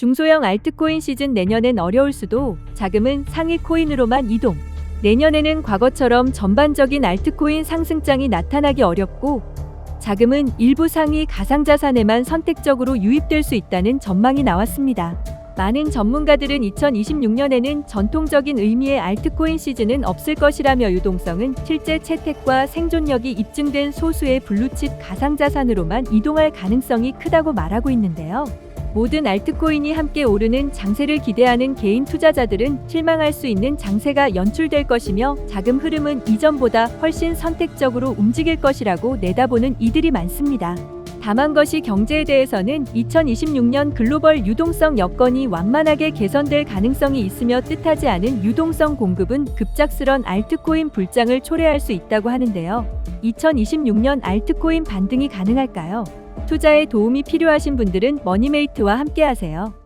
중소형 알트코인 시즌 내년엔 어려울 수도 자금은 상위 코인으로만 이동. 내년에는 과거처럼 전반적인 알트코인 상승장이 나타나기 어렵고 자금은 일부 상위 가상자산에만 선택적으로 유입될 수 있다는 전망이 나왔습니다. 많은 전문가들은 2026년에는 전통적인 의미의 알트코인 시즌은 없을 것이라며 유동성은 실제 채택과 생존력이 입증된 소수의 블루칩 가상자산으로만 이동할 가능성이 크다고 말하고 있는데요. 모든 알트코인이 함께 오르는 장세를 기대하는 개인 투자자들은 실망할 수 있는 장세가 연출될 것이며 자금 흐름은 이전보다 훨씬 선택적으로 움직일 것이라고 내다보는 이들이 많습니다. 다만 것이 경제에 대해서는 2026년 글로벌 유동성 여건이 완만하게 개선될 가능성이 있으며 뜻하지 않은 유동성 공급은 급작스런 알트코인 불장을 초래할 수 있다고 하는데요. 2026년 알트코인 반등이 가능할까요? 투자에 도움이 필요하신 분들은 머니메이트와 함께하세요.